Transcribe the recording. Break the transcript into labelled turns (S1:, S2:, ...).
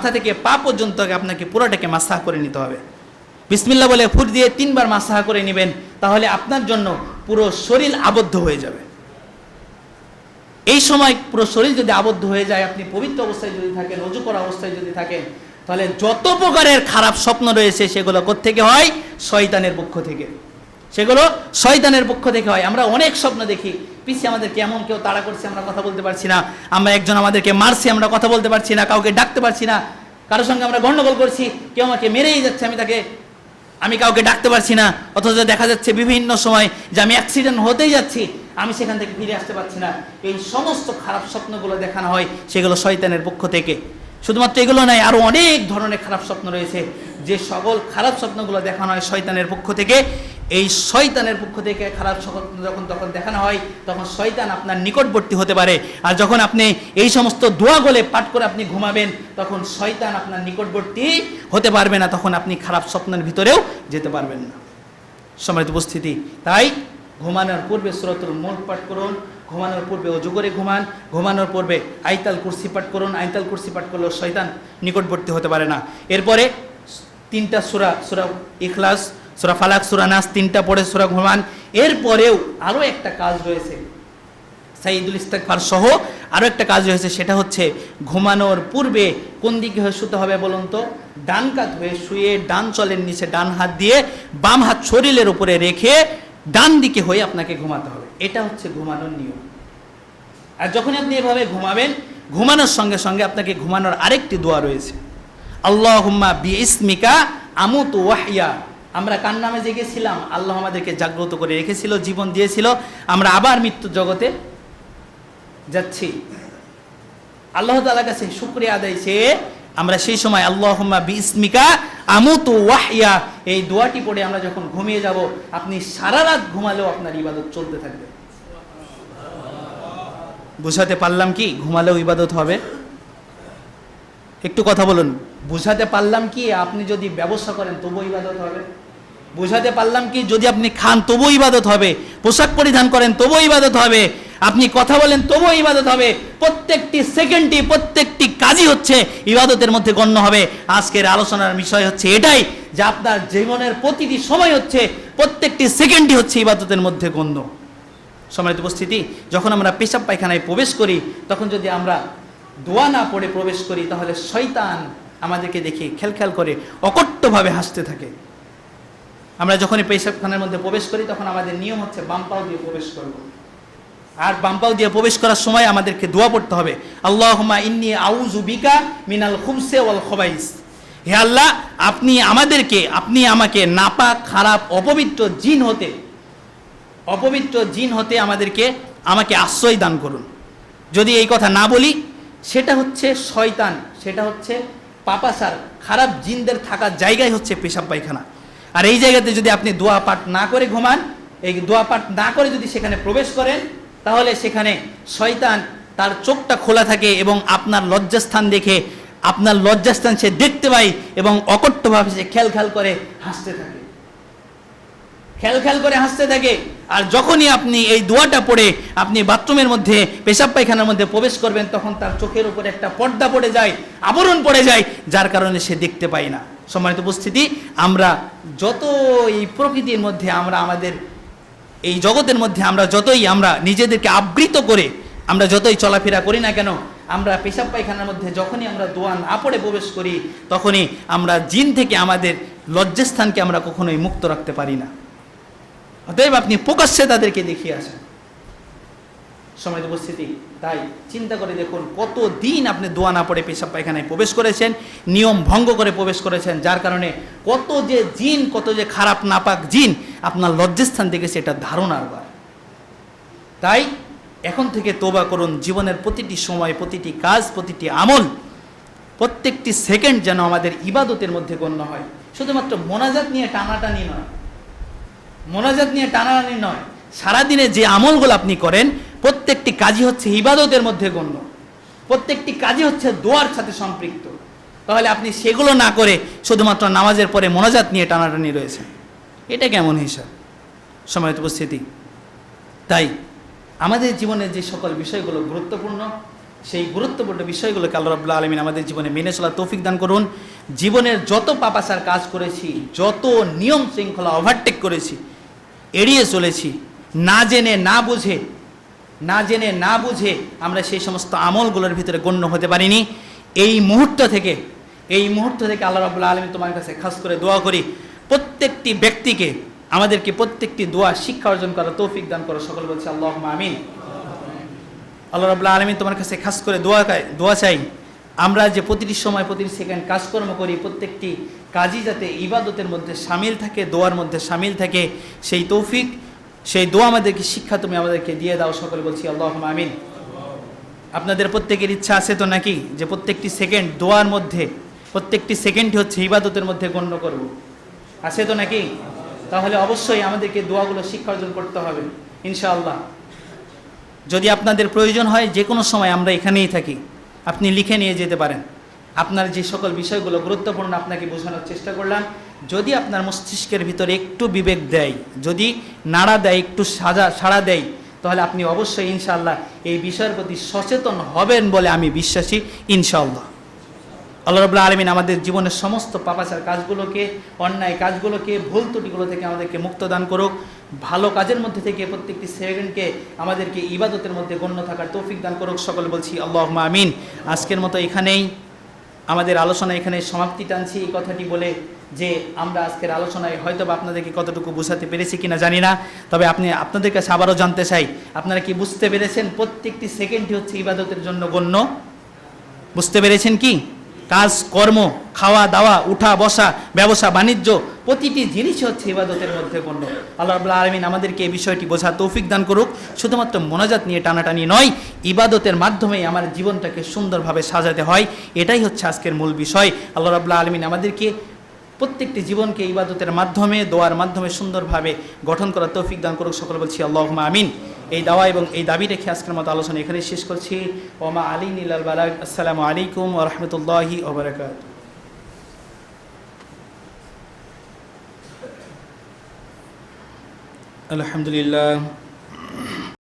S1: মাথা থেকে পা পর্যন্ত আপনাকে পুরোটাকে মাসাহ করে নিতে হবে। বিসমিল্লা বলে ফুট দিয়ে তিনবার মাসাহ করে নেবেন, তাহলে আপনার জন্য পুরো শরীর আবদ্ধ হয়ে যাবে। এই সময় পুরো শরীর যদি আবদ্ধ হয়ে যায়, আপনি পবিত্র অবস্থায় যদি থাকেন, রজু করা অবস্থায় যদি থাকেন, তাহলে যত প্রকারের খারাপ স্বপ্ন রয়েছে, সেগুলো কোত্থেকে হয়? শয়তানের পক্ষ থেকে। সেগুলো শয়তানের পক্ষ থেকে হয়। আমরা অনেক স্বপ্ন দেখি। পিছিয়ে আমাদের কেমন কেউ তাড়া করছে, আমরা কথা বলতে পারছি না। আমরা একজন আমাদেরকে মারছে, আমরা কথা বলতে পারছি না, কাউকে ডাকতে পারছি না। কারোর সঙ্গে আমরা গন্ডগোল করছি, কেউ আমাকে মেরেই যাচ্ছে, আমি তাকে, আমি কাউকে ডাকতে পারছি না। অথচ দেখা যাচ্ছে বিভিন্ন সময় যে আমি অ্যাক্সিডেন্ট হতেই যাচ্ছি, আমি সেখান থেকে ফিরে আসতে পারছি না। এই সমস্ত খারাপ স্বপ্নগুলো দেখানো হয় সেগুলো শয়তানের পক্ষ থেকে। শুধুমাত্র এগুলো নয় আরও অনেক ধরনের খারাপ স্বপ্ন রয়েছে। যে সকল খারাপ স্বপ্নগুলো দেখানো হয় শয়তানের পক্ষ থেকে এই শয়তানের পক্ষ থেকে খারাপ যখন তখন দেখানো হয়, তখন শয়তান আপনার নিকটবর্তী হতে পারে। আর যখন আপনি এই সমস্ত দোয়াগুলো পাঠ করে আপনি ঘুমাবেন, তখন শয়তান আপনার নিকটবর্তী হতে পারবে না, তখন আপনি খারাপ স্বপ্নের ভিতরেও যেতে পারবেন না। সম্মানিত উপস্থিতি, তাই ঘুমানোর পূর্বে সুরতুল মূল পাঠ করুন, ঘুমানোর পূর্বে অজু করে ঘুমান, ঘুমানোর পূর্বে আইতাল কুরসি পাঠ করুন। আইতাল কুরসি পাঠ করলেও শয়তান নিকটবর্তী হতে পারে না। এরপরে তিনটা সুরা সুরা ইখলাস সুরা ফালাক, সুরা নাস, তিনটা পড়ে সুরা ঘুমান। এরপরেও আরও একটা কাজ রয়েছে। সাইদুল ইস্তাকফার সহ আরও একটা কাজ রয়েছে, সেটা হচ্ছে ঘুমানোর পূর্বে কোন দিকে হয়ে শুতে হবে বলুন তো? ডান কাত হয়ে শুয়ে ডান চলের নিচে ডান হাত দিয়ে বাম হাত শরীরের উপরে রেখে ডান দিকে হয়ে আপনাকে ঘুমাতে হবে। এটা হচ্ছে ঘুমানোর নিয়ম। আর যখন আপনি এভাবে ঘুমাবেন, ঘুমানোর সঙ্গে সঙ্গে আপনাকে ঘুমানোর আরেকটি দোয়া রয়েছে। আল্লাহ হুম্মা বি ইসমিকা আমুত ওয়াহিয়া। আমরা কার নামে জেগেছিলাম? আল্লাহ আমাদেরকে জাগ্রত করে রেখেছিল, জীবন দিয়েছিল। আমরা আবার মৃত্যুর জগতে যাচ্ছি। আল্লাহ তালার কাছে শুক্রিয়া আদায় চেয়ে আমরা সেই সময় আল্লাহ বিস্মিকা আমুতু ওয়াহিয়া এই দোয়াটি পড়ে আমরা যখন ঘুমিয়ে যাব, আপনি সারা রাত ঘুমালেও আপনার ইবাদত চলতে থাকবে। বুঝাতে পারলাম কি? ঘুমালেও ইবাদত হবে? একটু কথা বলুন। বুঝাতে পারলাম কি, আপনি যদি ব্যবস্থা করেন তবুও ইবাদত হবে। বুঝাতে পারলাম কি, যদি আপনি খান তবুও ইবাদত হবে। পোশাক পরিধান করেন তবুও ইবাদত হবে। আপনি কথা বলেন তবুও ইবাদত হবে। প্রত্যেকটি সেকেন্ডটি প্রত্যেকটি কাজই হচ্ছে ইবাদতের মধ্যে গণ্য হবে। আজকের আলোচনার বিষয় হচ্ছে এটাই, যে আপনার জীবনের প্রতিটি সময় হচ্ছে, প্রত্যেকটি সেকেন্ডই হচ্ছে ইবাদতের মধ্যে গণ্য। সম্মানিত উপস্থিতি, যখন আমরা পেশাব পায়খানায় প্রবেশ করি, তখন যদি আমরা দোয়া না পড়ে প্রবেশ করি, তাহলে শয়তান আমাদেরকে দেখে খেল খেল করে অকট্টভাবে হাসতে থাকে। আমরা যখনই পেশাবখানার মধ্যে প্রবেশ করি, তখন আমাদের নিয়ম হচ্ছে বাম পাও দিয়ে প্রবেশ করব। আর বাম পাও দিয়ে প্রবেশ করার সময় আমাদেরকে দোয়া পড়তে হবে, আল্লাহুম্মা ইন্নি আউযু বিকা মিনাল খুবসে ওয়াল খবাইস। হে আল্লাহ, আপনি আমাদেরকে, আপনি আমাকে নাপাক, খারাপ, অপবিত্র জিন হতে, অপবিত্র জিন হতে আমাদেরকে, আমাকে আশ্রয় দান করুন। যদি এই কথা না বলি, সেটা হচ্ছে শয়তান, সেটা হচ্ছে পাপাসার খারাপ জিনদের থাকার জায়গায় হচ্ছে পেশাব পায়খানা। আর এই জায়গাতে যদি আপনি দোয়া পাঠ না করে ঘুমান, এই দোয়া পাঠ না করে যদি সেখানে প্রবেশ করেন, তাহলে সেখানে শয়তান তার চোখটা খোলা থাকে এবং আপনার লজ্জাস্থান দেখে আপনার লজ্জাস্থান সে দেখতে পায় এবং অকট্টভাবে সে খেল খেল করে হাসতে থাকে। খেল খেল করে হাসতে থাকে। আর যখনই আপনি এই দোয়াটা পড়ে আপনি বাথরুমের মধ্যে, পেশাব পায়খানার মধ্যে প্রবেশ করবেন, তখন তার চোখের উপরে একটা পর্দা পড়ে যায়, আবরণ পড়ে যায়, যার কারণে সে দেখতে পায় না। সম্মানিত উপস্থিতি, আমরা যত এই প্রকৃতির মধ্যে আমরা আমাদের, এই জগতের মধ্যে আমরা যতই আমরা নিজেদেরকে আবৃত করে, আমরা যতই চলাফেরা করি না কেন, আমরা পেশাব পায়খানার মধ্যে যখনই আমরা দোয়ান আপড়ে প্রবেশ করি, তখনই আমরা জিন থেকে আমাদের লজ্জাস্থানকে আমরা কখনোই মুক্ত রাখতে পারি না। অতএব আপনি প্রকাশ্যে তাদেরকে দেখিয়ে আসেন। সময় উপস্থিতি, তাই চিন্তা করে দেখুন কত দিন আপনি দোয়া না পড়ে পেশাব পায়খানায় প্রবেশ করেছেন, নিয়ম ভঙ্গ করে প্রবেশ করেছেন, যার কারণে কত যে জিন, কত যে খারাপ, নাপাক জিন আপনার লজ্জাস্থান থেকে সেটা ধারণার বার তাই এখন থেকে তোবা করুন, জীবনের প্রতিটি সময়, প্রতিটি কাজ, প্রতিটি আমল, প্রত্যেকটি সেকেন্ড যেন আমাদের ইবাদতের মধ্যে গণ্য হয়। শুধুমাত্র মোনাজাত নিয়ে টানাটানি নয় মোনাজাত নিয়ে টানাটানি নয়। সারাদিনে যে আমলগুলো আপনি করেন, প্রত্যেকটি কাজই হচ্ছে ইবাদতের মধ্যে গণ্য। প্রত্যেকটি কাজই হচ্ছে দোয়ার সাথে সম্পৃক্ত। তাহলে আপনি সেগুলো না করে শুধুমাত্র নামাজের পরে মোনাজাত নিয়ে টানাটানি রয়েছে এটা কেমন হিসাব? সময় উপস্থিতি। তাই আমাদের জীবনের যে সকল বিষয়গুলো গুরুত্বপূর্ণ সেই গুরুত্বপূর্ণ বিষয়গুলোকে আল্লাহ রবুল্লা আলমিন আমাদের জীবনে মেনে চলা তৌফিক দান করুন। জীবনের যত পাপাসার কাজ করেছি, যত নিয়ম শৃঙ্খলা ওভারটেক করেছি, এড়িয়ে চলেছি, না জেনে, না বুঝে, না জেনে, না বুঝে আমরা সেই সমস্ত আমলগুলোর ভিতরে গণ্য হতে পারিনি। এই মুহূর্ত থেকে, এই মুহূর্ত থেকে আল্লাহ রাবুল্লা আলমী তোমার কাছে খাস করে দোয়া করি। প্রত্যেকটি ব্যক্তিকে, আমাদেরকে প্রত্যেকটি দোয়া শিক্ষা অর্জন করা তৌফিক দান করো। সকল বলছে আল্লাহ আমিন। আল্লাহ রাবুল্লাহ আলমী তোমার কাছে খাস করে দোয়া দোয়া চাই। আমরা যে প্রতিটি সময়, প্রতিটি সেকেন্ড কাজকর্ম করি, প্রত্যেকটি কাজই যাতে ইবাদতের মধ্যে সামিল থাকে, দোয়ার মধ্যে সামিল থাকে। সেই তৌফিক, সেই দোয়া আমাদেরকে শিক্ষা তুমি আমাদেরকে দিয়ে দাও, সকলে বলছি আল্লাহ আমিন। আপনাদের প্রত্যেকের ইচ্ছা আছে তো নাকি? যে প্রত্যেকটি সেকেন্ড দোয়ার মধ্যে, প্রত্যেকটি সেকেন্ডই হচ্ছে ইবাদতের মধ্যে গণ্য করব। আছে তো নাকি? তাহলে অবশ্যই আমাদেরকে দোয়াগুলো শিক্ষা অর্জন করতে হবে, ইনশাআল্লাহ। যদি আপনাদের প্রয়োজন হয়, যে কোনো সময় আমরা এখানেই থাকি। আপনি লিখে নিয়ে যেতে পারেন। আপনার যে সকল বিষয়গুলো গুরুত্বপূর্ণ আপনাকে বোঝানোর চেষ্টা করলাম। যদি আপনার মস্তিষ্কের ভিতরে একটু বিবেক দেয়, যদি নাড়া দেয়, একটু সাজা, সাড়া দেয়, তাহলে আপনি অবশ্যই ইনশাআল্লাহ এই বিষয়ের প্রতি সচেতন হবেন বলে আমি বিশ্বাসী, ইনশাআল্লাহ। আল্লাহ রবুল্লা আলমিন আমাদের জীবনের সমস্ত পাপাচার কাজগুলোকে, অন্যায় কাজগুলোকে, ভুল ত্রুটিগুলো থেকে আমাদেরকে মুক্ত দান করুক। ভালো কাজের মধ্যে থেকে প্রত্যেকটি সেকেন্ডকে আমাদেরকে ইবাদতের মধ্যে গণ্য থাকার তৌফিক দান করুক, সকলে বলছি আল্লাহ আমিন। আজকের মতো এখানেই আমাদের আলোচনা এখানে সমাপ্তি টানছি। এই কথাটি বলে যে আমরা আজকের আলোচনায় হয়তো বা আপনাদেরকে কতটুকু বোঝাতে পেরেছি কিনা জানি না, তবে আপনি আপনাদের কাছে আবারও জানতে চাই, আপনারা কি বুঝতে পেরেছেন প্রত্যেকটি সেকেন্ডই হচ্ছে ইবাদতের জন্য গণ্য? বুঝতে পেরেছেন কি? কাজ, কর্ম, খাওয়া, দাওয়া, উঠা, বসা, ব্যবসা, বাণিজ্য, প্রতিটি জিনিসই হচ্ছে ইবাদতের মধ্যে পণ্য। আল্লাহ রাবুল্লাহ আলমিন আমাদেরকে এই বিষয়টি বোঝা তৌফিক দান করুক। শুধুমাত্র মোনাজাত নিয়ে টানাটানি নয়, ইবাদতের মাধ্যমে আমার জীবনটাকে সুন্দরভাবে সাজাতে হয়। এটাই হচ্ছে আজকের মূল বিষয়। আল্লাহ রাবুল্লাহ আলমিন আমাদেরকে প্রত্যেকটি জীবনকে ইবাদতের মাধ্যমে, দোয়ার মাধ্যমে সুন্দরভাবে গঠন করার তৌফিক দান করুক, সকল বলছি আল্লাহ আমিন। এই দাওয়া এবং এই দাবি রেখে আজকের মতো আলোচনা এখানে শেষ করছি। ওমা আলী নীলাল বালাক, আসসালামু আলাইকুম ওরহমতুল্লাহি ওবরাকাত আলহামদুলিল্লাহ।